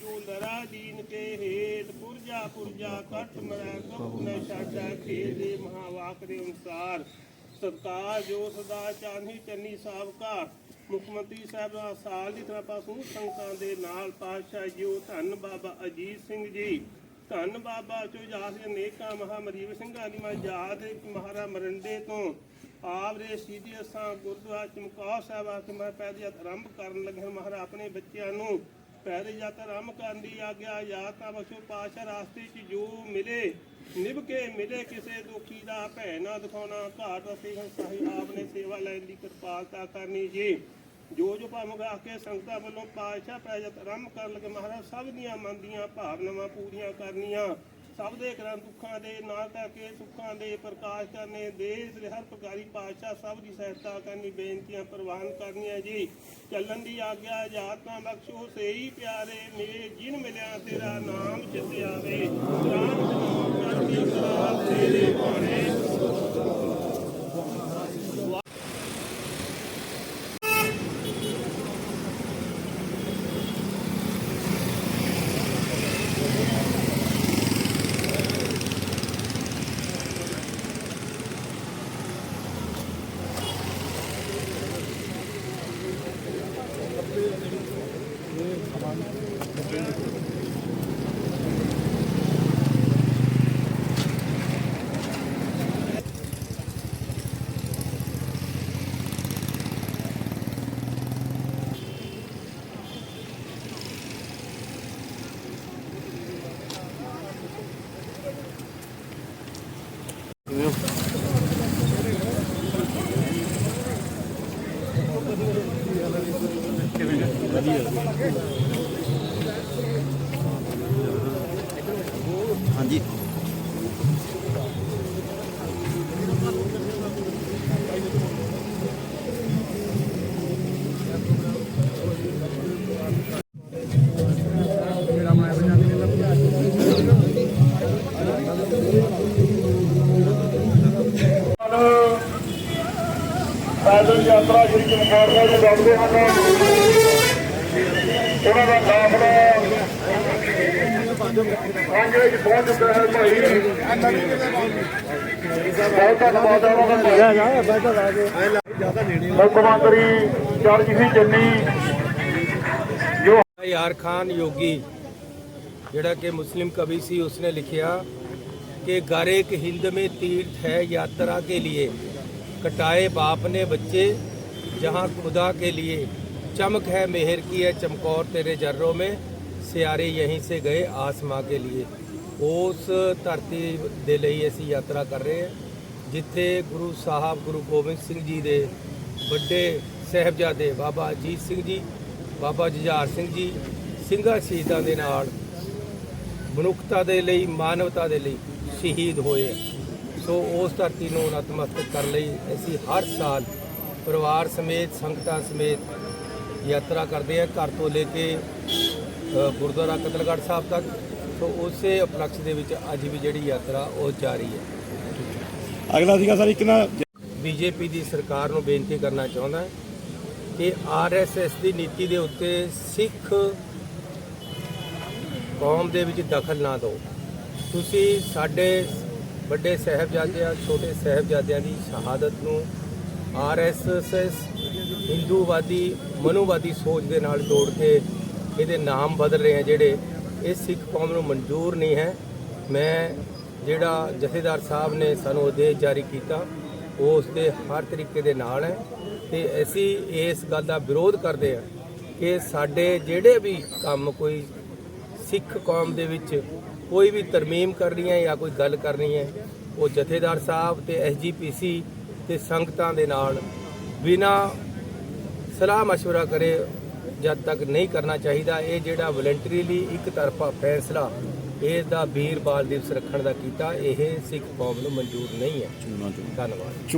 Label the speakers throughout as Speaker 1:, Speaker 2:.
Speaker 1: ਜੋ ਲਰਾ ਦੀਨ ਕੇ ਹੇਤ ਪੁਰਜਾ ਪੁਰਜਾ ਕਟ ਮਰੈ ਕਪ ਨ ਛਾਡਾ ਖੇਦੇ ਮਹਾਵਾਕ ਦੇ ਅਨੁਸਾਰ। ਸਤਕਾਰ ਜੋ ਸਦਾ ਚਾਨਹੀ ਚੰਨੀ ਸਾਬਕਾ ਮੁੱਖ ਮੰਤਰੀ ਸਾਹਿਬ ਦਾ ਸਾਲ ਦੀ ਤਰ੍ਹਾਂ ਪਾਸੋਂ ਸੰਗਤਾਂ ਦੇ ਨਾਲ ਪਾਤਸ਼ਾਹ ਜੀਓ ਧੰਨ ਬਾਬਾ ਅਜੀਤ ਸਿੰਘ ਜੀ। ਧੰਨ ਬਾਬਾ ਚੋਜਾਸ ਦੇ ਨੇਕਾ ਮਹਾਮਰੀਵ ਸਿੰਘਾਂ ਦੀ ਮੈਂ ਯਾਦ ਮਹਾਰਾ ਮਰੰਡੇ ਤੋਂ। ਆਪ ਦੇ ਸਿੱਧੀ ਅਸਾਂ ਗੁਰਦੁਆਰਾ ਚਮਕੌਰ ਸਾਹਿਬ ਆ ਕੇ ਮੈਂ ਪੈਦਲ ਯਾਤਰਾ ਆਰੰਭ ਕਰਨ ਲੱਗਾ ਮਹਾਰਾ ਆਪਣੇ ਬੱਚਿਆਂ ਨੂੰ ਪੈਦਲ ਯਾਤਰਾ ਆਰੰਭ ਕਰਨ ਦੀ ਆਗਿਆ ਯਾਦ ਤਾਂ ਬਖਸ਼ੋ ਪਾਸ਼ਾ ਰਾਸਤੇ 'ਚ ਜੋ ਮਿਲੇ, ਨਿਭ ਕੇ ਮਿਲੇ ਕਿਸੇ ਦੁਖੀ ਦਾ ਭੈ ਨਾ ਦਿਖਾਉਣਾ, ਘਾਟ ਅਸੀਂ ਸਾਹਿਬ ਆਪ ਨੇ ਸੇਵਾ ਲੈਣ ਦੀ ਕਿਰਪਾਲਤਾ ਕਰਨੀ ਜੀ। ਜੋ ਜੋ ਭਾਵ ਕੇ ਸੰਗਤਾਂ ਵੱਲੋਂ ਪਾਤਸ਼ਾਹ ਪੈਜਤ ਆਰੰਭ ਕਰਨ ਲੱਗੇ ਮਹਾਰਾਜ, ਸਭ ਦੀਆਂ ਮਨ ਦੀਆਂ ਭਾਵਨਾਵਾਂ ਪੂਰੀਆਂ ਕਰਨੀਆਂ। ਸਭ ਦੇ ਘਰਾਂ ਦੁੱਖਾਂ ਦੇ ਨਾਲ ਕਰਕੇ ਸੁੱਖਾਂ ਦੇ ਪ੍ਰਕਾਸ਼ ਕਰਨੇ, ਦੇਸ਼ ਦੇ ਹਰ ਪ੍ਰਕਾਰੀ ਪਾਤਸ਼ਾਹ ਸਭ ਦੀ ਸਹਾਇਤਾ ਕਰਨੀ, ਬੇਨਤੀਆਂ ਪ੍ਰਵਾਨ ਕਰਨੀਆਂ ਜੀ। ਚੱਲਣ ਦੀ ਆਗਿਆ ਜਾਤਾਂ ਬਖਸ਼ੋ ਸਹੀ ਪਿਆਰੇ ਮੇਰੇ ਜਿਨ ਮਿਲਿਆ ਤੇਰਾ ਨਾਮ ਚਿਤ ਆਵੇ। ਰਾਮ ਨਾਮ ਕਰਦੀ ਕਰਾ ਤੇਰੇ ਭਾਣੇ।
Speaker 2: ਹਾਂਜੀ।
Speaker 3: ਪੈਦਲ ਯਾਤਰਾ ਸ਼੍ਰੀ ਚਮਕੌਰ ਸਾਹਿਬ ਨੂੰ ਦੱਸਦੇ ਹਨ। ਉਹਨਾਂ ਦਾ ਕਾਫਲਾ ਪੰਜ ਵਿੱਚ ਪਹੁੰਚ ਚੁੱਕਾ ਹੈ ਭਾਈ ਬਹੁਤ ਧੰਨਵਾਦ ਹੈ ਉਹਨਾਂ ਦਾ ਮੁੱਖ ਮੰਤਰੀ ਚਰਨਜੀਤ ਸਿੰਘ ਚੰਨੀ ਜੋ
Speaker 4: यार खान योगी ਜਿਹੜਾ ਕਿ ਮੁਸਲਿਮ ਕਵੀ ਸੀ ਉਸਨੇ ਲਿਖਿਆ कि घर एक हिंद में तीर्थ है यात्रा के लिए कटाए बाप ने बच्चे जहाँ खुदा के लिए चमक है मेहर की है चमकौर तेरे जर्रों में सियारे यहीं से गए आसमां के लिए ਉਸ ਧਰਤੀ ਦੇ ਲਈ ਅਸੀਂ ਯਾਤਰਾ ਕਰ ਰਹੇ ਹਾਂ ਜਿੱਥੇ ਗੁਰੂ ਸਾਹਿਬ ਗੁਰੂ ਗੋਬਿੰਦ ਸਿੰਘ ਜੀ ਦੇ ਵੱਡੇ ਸਹਿਬਜ਼ਾਦੇ ਬਾਬਾ ਅਜੀਤ ਸਿੰਘ ਜੀ ਬਾਬਾ ਜੁਝਾਰ ਸਿੰਘ ਜੀ ਸਿੰਘਾਂ ਸ਼ਹੀਦਾਂ ਦੇ ਨਾਲ ਮਨੁੱਖਤਾ ਦੇ ਲਈ ਮਾਨਵਤਾ ਦੇ ਲਈ ਸ਼ਹੀਦ ਹੋਏ ਆ। ਸੋ ਉਸ ਧਰਤੀ ਨੂੰ ਨਤਮਸਤਕ ਕਰਨ ਲਈ ਅਸੀਂ ਹਰ ਸਾਲ ਪਰਿਵਾਰ ਸਮੇਤ ਸੰਗਤਾਂ ਸਮੇਤ ਯਾਤਰਾ ਕਰਦੇ ਹਾਂ ਘਰ ਤੋਂ ਲੈ ਕੇ ਗੁਰਦੁਆਰਾ ਕਤਲਗੜ੍ਹ ਸਾਹਿਬ ਤੱਕ। ਸੋ ਉਸੇ ਉਪਲਕਸ਼ ਦੇ ਵਿੱਚ ਅੱਜ ਵੀ ਜਿਹੜੀ ਯਾਤਰਾ ਉਹ ਜਾਰੀ ਹੈ।
Speaker 2: ਅਗਲਾ ਸੀਗਾ ਸਰ ਇੱਕ ਨਾ
Speaker 4: ਬੀਜੇਪੀ ਦੀ ਸਰਕਾਰ ਨੂੰ ਬੇਨਤੀ ਕਰਨਾ ਚਾਹੁੰਦਾ ਕਿ ਆਰਐਸਐਸ ਦੀ ਨੀਤੀ ਦੇ ਉੱਤੇ ਸਿੱਖ ਕੌਮ ਦੇ ਵਿੱਚ ਦਖਲ ਨਾ ਦਿਓ। ਤੁਸੀਂ ਸਾਡੇ ਵੱਡੇ ਸਹਿਬਜ਼ਾਦਿਆਂ ਛੋਟੇ ਸਹਿਬਜ਼ਾਦਿਆਂ ਦੀ ਸ਼ਹਾਦਤ ਨੂੰ ਆਰਐਸਐਸ ਹਿੰਦੂਵਾਦੀ ਮਨੂਵਾਦੀ ਸੋਚ ਦੇ ਨਾਲ ਜੋੜ ਕੇ ਇਹਦੇ ਨਾਮ ਬਦਲ ਰਹੇ ਆ ਜਿਹੜੇ, ਇਹ ਸਿੱਖ ਕੌਮ ਨੂੰ ਮਨਜ਼ੂਰ ਨਹੀਂ ਹੈ। ਮੈਂ ਜਿਹੜਾ ਜਥੇਦਾਰ ਸਾਹਿਬ ਨੇ ਸਾਨੂੰ ਆਦੇਸ਼ ਜਾਰੀ ਕੀਤਾ ਉਸ ਦੇ ਹਰ ਤਰੀਕੇ ਦੇ ਨਾਲ ਹੈ ਤੇ ਅਸੀਂ ਇਸ ਗੱਲ ਦਾ ਵਿਰੋਧ ਕਰਦੇ ਹਾਂ ਕਿ ਸਾਡੇ ਜਿਹੜੇ ਵੀ ਕੰਮ ਕੋਈ ਸਿੱਖ ਕੌਮ ਦੇ ਵਿੱਚ ਕੋਈ ਵੀ ਤਰਮੀਮ ਕਰਨੀ ਹੈ ਜਾਂ ਕੋਈ ਗੱਲ ਕਰਨੀ ਹੈ, ਉਹ ਜਥੇਦਾਰ ਸਾਹਿਬ ਤੇ ਐਸਜੀਪੀਸੀ ਤੇ ਸੰਗਤਾਂ ਦੇ ਨਾਲ ਬਿਨਾ ਸਲਾਹ مشورہ ਕਰੇ ਜਦ ਤੱਕ ਨਹੀਂ ਕਰਨਾ ਚਾਹੀਦਾ ਇਹ ਜਿਹੜਾ ਵਲੰਟਰੀਲੀ ਇੱਕ ਤਰਫਾ ਫੈਸਲਾ ਇਸ ਦਾ ਵੀਰ ਬਾਲ ਦਿਵਸ ਰੱਖਣ ਦਾ ਕੀਤਾ ਇਹ ਸਿੱਖ ਕੌਮ ਨੂੰ ਮਨਜ਼ੂਰ ਨਹੀਂ ਹੈ ਧੰਨਵਾਦ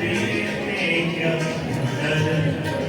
Speaker 2: Thank
Speaker 4: you.